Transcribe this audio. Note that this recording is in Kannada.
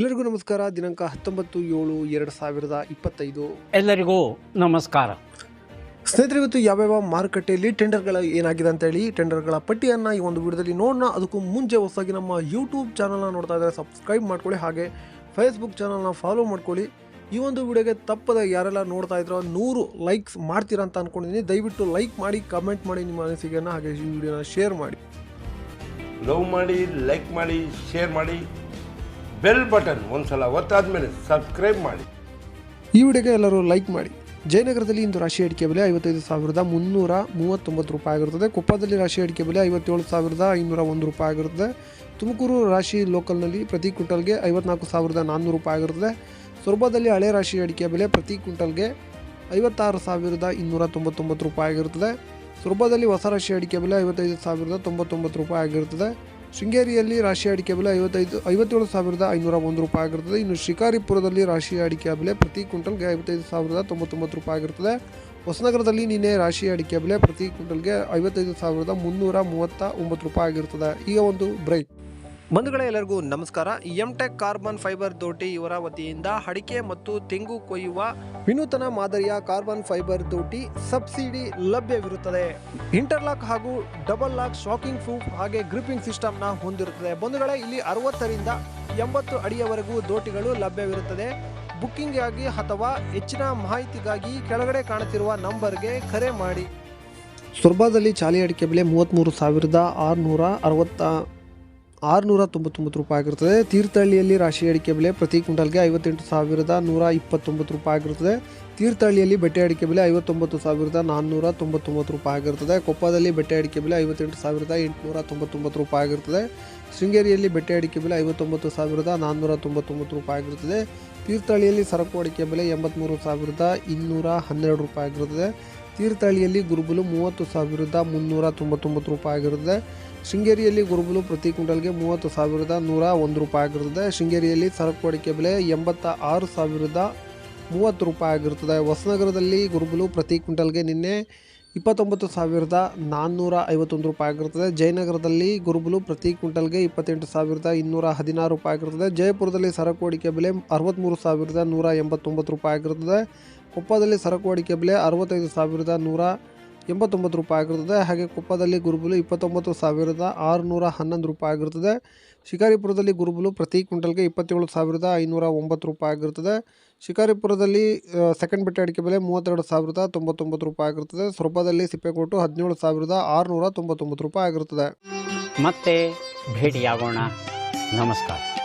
ಎಲ್ಲರಿಗೂ ನಮಸ್ಕಾರ. ದಿನಾಂಕ ಹತ್ತೊಂಬತ್ತು ಏಳು ಎರಡು ಸಾವಿರದ ಇಪ್ಪತ್ತೈದು. ಎಲ್ಲರಿಗೂ ನಮಸ್ಕಾರ. ಸ್ನೇಹಿತರೆ ಇವತ್ತು ಯಾವ್ಯಾವ ಮಾರುಕಟ್ಟೆಯಲ್ಲಿ ಟೆಂಡರ್ಗಳ ಏನಾಗಿದೆ ಅಂತ ಹೇಳಿ ಟೆಂಡರ್ಗಳ ಪಟ್ಟಿಯನ್ನು ಈ ಒಂದು ವಿಡಿಯೋದಲ್ಲಿ ನೋಡೋಣ. ಅದಕ್ಕೂ ಮುಂಚೆ ಹೊಸದಾಗಿ ನಮ್ಮ ಯೂಟ್ಯೂಬ್ ಚಾನಲ್ನ ನೋಡ್ತಾ ಇದ್ದಾರೆ ಸಬ್ಸ್ಕ್ರೈಬ್ ಮಾಡ್ಕೊಳ್ಳಿ. ಹಾಗೆ ಫೇಸ್ಬುಕ್ ಚಾನಲ್ನ ಫಾಲೋ ಮಾಡ್ಕೊಳ್ಳಿ. ಈ ಒಂದು ವಿಡಿಯೋಗೆ ತಪ್ಪದ ಯಾರೆಲ್ಲ ನೋಡ್ತಾ ಇದ್ರೋ ನೂರು ಲೈಕ್ಸ್ ಮಾಡ್ತೀರಾ ಅಂತ ಅನ್ಕೊಂಡಿದ್ದೀನಿ. ದಯವಿಟ್ಟು ಲೈಕ್ ಮಾಡಿ ಕಮೆಂಟ್ ಮಾಡಿ ನಿಮ್ಮ ಅನಿಸಿಕೆಯನ್ನು ಹಾಗೆ ಈ ವಿಡಿಯೋನ ಶೇರ್ ಮಾಡಿ. ಲವ್ ಮಾಡಿ ಲೈಕ್ ಮಾಡಿ ಶೇರ್ ಮಾಡಿ. ಬೆಲ್ ಬಟನ್ ಒಂದ್ಸಲ ಒತ್ತಾದ್ಮೇಲೆ ಸಬ್ಸ್ಕ್ರೈಬ್ ಮಾಡಿ. ಈ ವಿಡಿಯೋಗೆ ಎಲ್ಲರೂ ಲೈಕ್ ಮಾಡಿ. ಜಯನಗರದಲ್ಲಿ ಇಂದು ರಾಶಿ ಅಡಿಕೆ ಬೆಲೆ ಐವತ್ತೈದು ಸಾವಿರದ ಮುನ್ನೂರ ಮೂವತ್ತೊಂಬತ್ತು ರೂಪಾಯಿ ಆಗಿರುತ್ತದೆ. ಕೊಪ್ಪದಲ್ಲಿ ರಾಶಿ ಅಡಿಕೆ ಬೆಲೆ ಐವತ್ತೇಳು ಸಾವಿರದ ಐನೂರ ಒಂದು ರೂಪಾಯಿ ಆಗಿರುತ್ತದೆ. ತುಮಕೂರು ರಾಶಿ ಲೋಕಲ್ನಲ್ಲಿ ಪ್ರತಿ ಕ್ವಿಂಟಲ್ಗೆ ಐವತ್ನಾಲ್ಕು ಸಾವಿರದ ನಾನ್ನೂರು ರೂಪಾಯಿ ಆಗಿರುತ್ತದೆ. ಸೊರಬದಲ್ಲಿ ಹಳೆ ರಾಶಿ ಅಡಿಕೆ ಬೆಲೆ ಪ್ರತಿ ಕ್ವಿಂಟಲ್ಗೆ ಐವತ್ತಾರು ಸಾವಿರದ ಇನ್ನೂರ ತೊಂಬತ್ತೊಂಬತ್ತು ರೂಪಾಯಿ ಆಗಿರುತ್ತದೆ. ಸೊರಬದಲ್ಲಿ ಹೊಸ ರಾಶಿ ಅಡಿಕೆ ಬೆಲೆ ಐವತ್ತೈದು ಸಾವಿರದ ತೊಂಬತ್ತೊಂಬತ್ತು ರೂಪಾಯಿ ಆಗಿರುತ್ತದೆ. ಶೃಂಗೇರಿಯಲ್ಲಿ ರಾಶಿ ಅಡಿಕೆ ಬೆಲೆ ಐವತ್ತೈದು, ಐವತ್ತೇಳು ಸಾವಿರದ ಐನೂರ ಒಂದು ರೂಪಾಯಿ ಆಗಿರ್ತದೆ. ಇನ್ನು ಶಿಕಾರಿಪುರದಲ್ಲಿ ರಾಶಿ ಅಡಿಕೆ ಬೆಲೆ ಪ್ರತಿ ಕ್ವಿಂಟಲ್ಗೆ ಐವತ್ತೈದು ಸಾವಿರದ ತೊಂಬತ್ತೊಂಬತ್ತು ರೂಪಾಯಿ ಆಗಿರ್ತದೆ. ಹೊಸನಗರದಲ್ಲಿ ನಿನ್ನೆ ರಾಶಿ ಅಡಿಕೆ ಬೆಲೆ ಪ್ರತಿ ಕ್ವಿಂಟಲ್ಗೆ ಐವತ್ತೈದು ಸಾವಿರದ ಮುನ್ನೂರ ಮೂವತ್ತ ಒಂಬತ್ತು ರೂಪಾಯಿ ಆಗಿರ್ತದೆ. ಈಗ ಒಂದು ಬ್ರೇಕ್. ಬಂಧುಗಳೇ, ಎಲ್ಲರಿಗೂ ನಮಸ್ಕಾರ. ಎಂ ಟೆಕ್ ಕಾರ್ಬನ್ ಫೈಬರ್ ದೋಟಿ ಇವರ ವತಿಯಿಂದ ಅಡಿಕೆ ಮತ್ತು ತೆಂಗು ಕೊಯ್ಯುವ ವಿನೂತನ ಮಾದರಿಯ ಕಾರ್ಬನ್ ಫೈಬರ್ ದೋಟಿ ಸಬ್ಸಿಡಿ ಲಭ್ಯವಿರುತ್ತದೆ. ಇಂಟರ್ಲಾಕ್ ಹಾಗೂ ಡಬಲ್ ಲಾಕ್ ಶಾಕಿಂಗ್ ಪ್ರೂಫ್ ಹಾಗೆ ಗ್ರಿಪಿಂಗ್ ಸಿಸ್ಟಮ್ನ ಹೊಂದಿರುತ್ತದೆ. ಬಂಧುಗಳೇ, ಇಲ್ಲಿ ಅರವತ್ತರಿಂದ ಎಂಬತ್ತು ಅಡಿಯವರೆಗೂ ದೋಟಿಗಳು ಲಭ್ಯವಿರುತ್ತದೆ. ಬುಕ್ಕಿಂಗ್ಗಾಗಿ ಅಥವಾ ಹೆಚ್ಚಿನ ಮಾಹಿತಿಗಾಗಿ ಕೆಳಗಡೆ ಕಾಣುತ್ತಿರುವ ನಂಬರ್ಗೆ ಕರೆ ಮಾಡಿ. ಸುರ್ಬಾದಲ್ಲಿ ಚಾಲಿ ಅಡಿಕೆ ಬೆಲೆ ಮೂವತ್ತ್ಮೂರು ಸಾವಿರದ ಆರುನೂರ ಅರವತ್ತ ಆರುನೂರ ತೊಂಬತ್ತೊಂಬತ್ತು ರೂಪಾಯಿ ಆಗಿರುತ್ತದೆ ತೀರ್ಥಹಳ್ಳಿಯಲ್ಲಿ ರಾಶಿ ಅಡಿಕೆ ಬೆಲೆ ಪ್ರತಿ ಕ್ವಿಂಟಲ್ಗೆ ಐವತ್ತೆಂಟು ಸಾವಿರದ ನೂರ ಇಪ್ಪತ್ತೊಂಬತ್ತು ರೂಪಾಯಿ ಆಗಿರುತ್ತದೆ ತೀರ್ಥಹಳ್ಳಿಯಲ್ಲಿ ಬೆಟ್ಟೆ ಅಡಿಕೆ ಬೆಲೆ ಐವತ್ತೊಂಬತ್ತು ಸಾವಿರದ ನಾನ್ನೂರ ತೊಂಬತ್ತೊಂಬತ್ತು ರೂಪಾಯಿ ಆಗಿರುತ್ತದೆ ಕೊಪ್ಪದಲ್ಲಿ ಬೆಟ್ಟೆ ಅಡಿಕೆ ಬೆಲೆ ಐವತ್ತೆಂಟು ಸಾವಿರದ ಎಂಟುನೂರ ತೊಂಬತ್ತೊಂಬತ್ತು ರೂಪಾಯಿ ಆಗಿರುತ್ತದೆ ಶೃಂಗೇರಿಯಲ್ಲಿ ಬೆಟ್ಟೆ ಅಡಿಕೆ ಬೆಲೆ ಐವತ್ತೊಂಬತ್ತು ಸಾವಿರದ ನಾನ್ನೂರ ತೊಂಬತ್ತೊಂಬತ್ತು ರೂಪಾಯಿ ಆಗಿರುತ್ತದೆ ತೀರ್ಥಹಳ್ಳಿಯಲ್ಲಿ ಸರಕು ಅಡಿಕೆ ಬೆಲೆ ಎಂಬತ್ತ್ಮೂರು ಸಾವಿರದ ಇನ್ನೂರ ಹನ್ನೆರಡು ರೂಪಾಯಿ ಆಗಿರುತ್ತದೆ ತೀರ್ಥಹಳ್ಳಿಯಲ್ಲಿ ಗುರುಬುಲು ಮೂವತ್ತು ಸಾವಿರದ ಮುನ್ನೂರ ತೊಂಬತ್ತೊಂಬತ್ತು ರೂಪಾಯಿ ಆಗಿರುತ್ತದೆ ಶೃಂಗೇರಿಯಲ್ಲಿ ಗುರುಬುಲು ಪ್ರತಿ ಕ್ವಿಂಟಲ್ಗೆ ಮೂವತ್ತು ಸಾವಿರದ ನೂರ ಒಂದು ರೂಪಾಯಿ ಆಗಿರುತ್ತದೆ ಶೃಂಗೇರಿಯಲ್ಲಿ ಸರಕು ಅಡಿಕೆ ಬೆಲೆ ಎಂಬತ್ತ ಆರು ಸಾವಿರದ ಮೂವತ್ತು ರೂಪಾಯಿ ಆಗಿರುತ್ತದೆ. ಹೊಸನಗರದಲ್ಲಿ ಗುರುಬುಲು ಪ್ರತಿ ಕ್ವಿಂಟಲ್ಗೆ ನಿನ್ನೆ ಇಪ್ಪತ್ತೊಂಬತ್ತು ಸಾವಿರದ ನಾನ್ನೂರ ಐವತ್ತೊಂದು ರೂಪಾಯಿ ಆಗಿರುತ್ತದೆ. ಜಯನಗರದಲ್ಲಿ ಗುರುಬುಲು ಪ್ರತಿ ಕ್ವಿಂಟಲ್ಗೆ ಇಪ್ಪತ್ತೆಂಟು ಸಾವಿರದ ಇನ್ನೂರ ಹದಿನಾರು ರೂಪಾಯಿ ಆಗಿರುತ್ತದೆ. ಜಯಪುರದಲ್ಲಿ ಸರಕು ಅಡಿಕೆ ಬೆಲೆ ಅರವತ್ತ್ಮೂರು ಸಾವಿರದ ನೂರ ಎಂಬತ್ತೊಂಬತ್ತು ರೂಪಾಯಿ ಆಗಿರುತ್ತದೆ. ಕೊಪ್ಪದಲ್ಲಿ ಸರಕು ಅಡಿಕೆ ಬೆಲೆ ಅರವತ್ತೈದು ಸಾವಿರದ ನೂರ ಎಂಬತ್ತೊಂಬತ್ತು ರೂಪಾಯಿ ಆಗಿರುತ್ತದೆ ಹಾಗೆ ಕೊಪ್ಪದಲ್ಲಿ ಗುರುಬುಲು ಇಪ್ಪತ್ತೊಂಬತ್ತು ಸಾವಿರದ ಆರುನೂರ ಹನ್ನೊಂದು ರೂಪಾಯಿ ಆಗಿರುತ್ತದೆ ಶಿಕಾರಿಪುರದಲ್ಲಿ ಗುರುಬುಲು ಪ್ರತಿ ಕ್ವಿಂಟಲ್ಗೆ ಇಪ್ಪತ್ತೇಳು ಸಾವಿರದ ಐನೂರ ಒಂಬತ್ತು ರೂಪಾಯಿ ಆಗಿರುತ್ತದೆ ಶಿಕಾರಿಪುರದಲ್ಲಿ ಸೆಕೆಂಡ್ ಬೆಟ್ಟೆ ಅಡಿಕೆ ಬೆಲೆ ಮೂವತ್ತೆರಡು ಸಾವಿರದ ತೊಂಬತ್ತೊಂಬತ್ತು ರೂಪಾಯಿ ಆಗಿರುತ್ತದೆ ಸೊರಬದಲ್ಲಿ ಸಿಪ್ಪೆಕೋಟು ಹದಿನೇಳು ಸಾವಿರದ ಆರುನೂರ ತೊಂಬತ್ತೊಂಬತ್ತು ರೂಪಾಯಿ ಆಗಿರುತ್ತದೆ ಮತ್ತೆ ಭೇಟಿಯಾಗೋಣ. ನಮಸ್ಕಾರ.